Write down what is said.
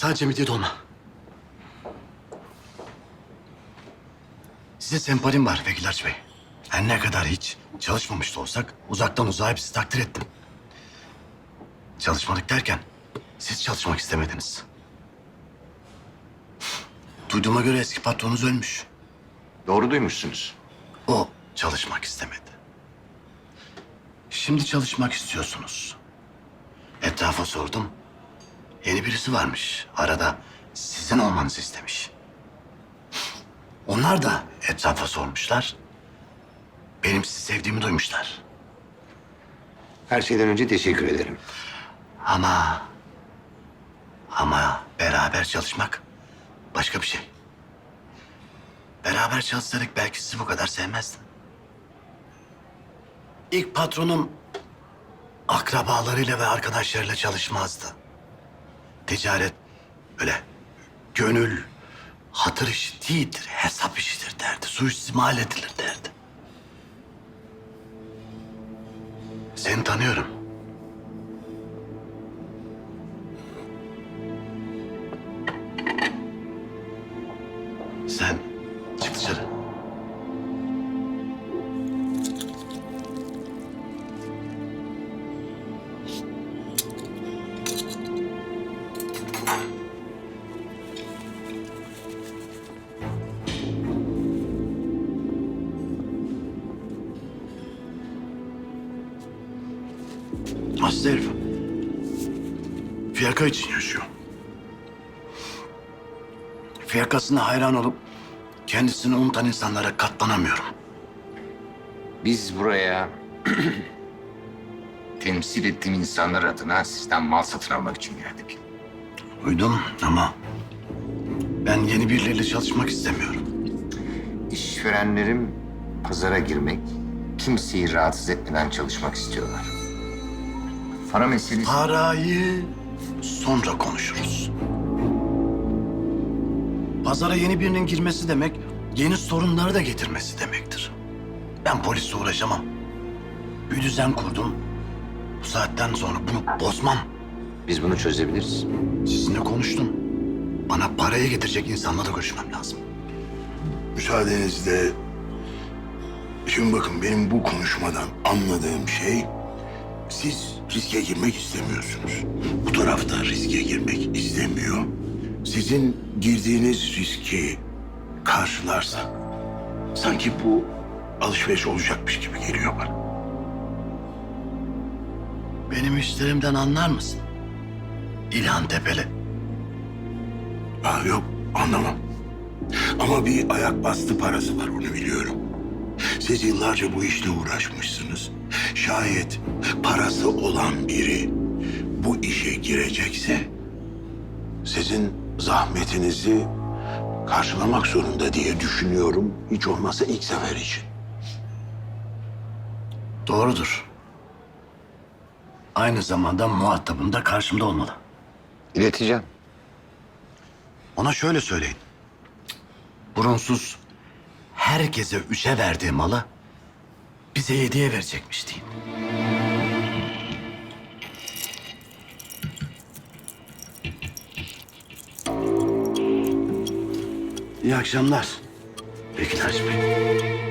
Sadece midye dolma. Size sempatim var Vekil Arç Bey. Her ne kadar hiç çalışmamış da olsak uzaktan uzağa hepsi takdir ettim. Çalışmadık derken siz çalışmak istemediniz. Duyduğuma göre eski patronunuz ölmüş. Doğru duymuşsunuz. O çalışmak istemedi. Şimdi çalışmak istiyorsunuz. Etrafa sordum. Yeni birisi varmış. Arada sizin olmanızı istemiş. Onlar da etrafa sormuşlar. Benim sizi sevdiğimi duymuşlar. Her şeyden önce teşekkür ederim. Ama... Ama beraber çalışmak başka bir şey. Beraber çalışsaydık belki sizi bu kadar sevmezdim. İlk patronum akrabalarıyla ve arkadaşlarıyla çalışmazdı. Ticaret öyle gönül, hatır işi değildir, hesap işidir derdi. Suistimal edilir derdi. Seni tanıyorum. Sen çık dışarı. Hasta herif. Fiyaka için yaşıyor. Fiyakasına hayran olup kendisini unutan insanlara katlanamıyorum. Biz buraya temsil ettiğim insanlar adına sizden mal satın almak için geldik. Uydum ama ben yeni birileriyle çalışmak istemiyorum. İşverenlerim pazara girmek, kimseyi rahatsız etmeden çalışmak istiyorlar. Para meselesi... Parayı sonra konuşuruz. Pazara yeni birinin girmesi demek, yeni sorunları da getirmesi demektir. Ben polisle uğraşamam. Bir düzen kurdum. Bu saatten sonra bunu bozmam. Biz bunu çözebiliriz. Sizinle konuştum. Bana parayı getirecek insanla da görüşmem lazım. Müsaadenizle... Şimdi bakın benim bu konuşmadan anladığım şey... Siz riske girmek istemiyorsunuz. Bu tarafta riske girmek istemiyor. Sizin girdiğiniz riski karşılarsak... Sanki bu alışveriş olacakmış gibi geliyor bana. Benim işlerimden anlar mısın? İlhan Tepeli. Ha, yok anlamam. Ama bir ayak bastı parası var onu biliyorum. Siz yıllarca bu işle uğraşmışsınız. Şayet parası olan biri bu işe girecekse sizin zahmetinizi karşılamak zorunda diye düşünüyorum. Hiç olmazsa ilk sefer için. Doğrudur. Aynı zamanda muhatabım da karşımda olmalı. İleteceğim. Ona şöyle söyleyin. Burunsuz herkese üçe verdiği malı bize yediye verecekmiş deyin. İyi akşamlar. Bekir Bey.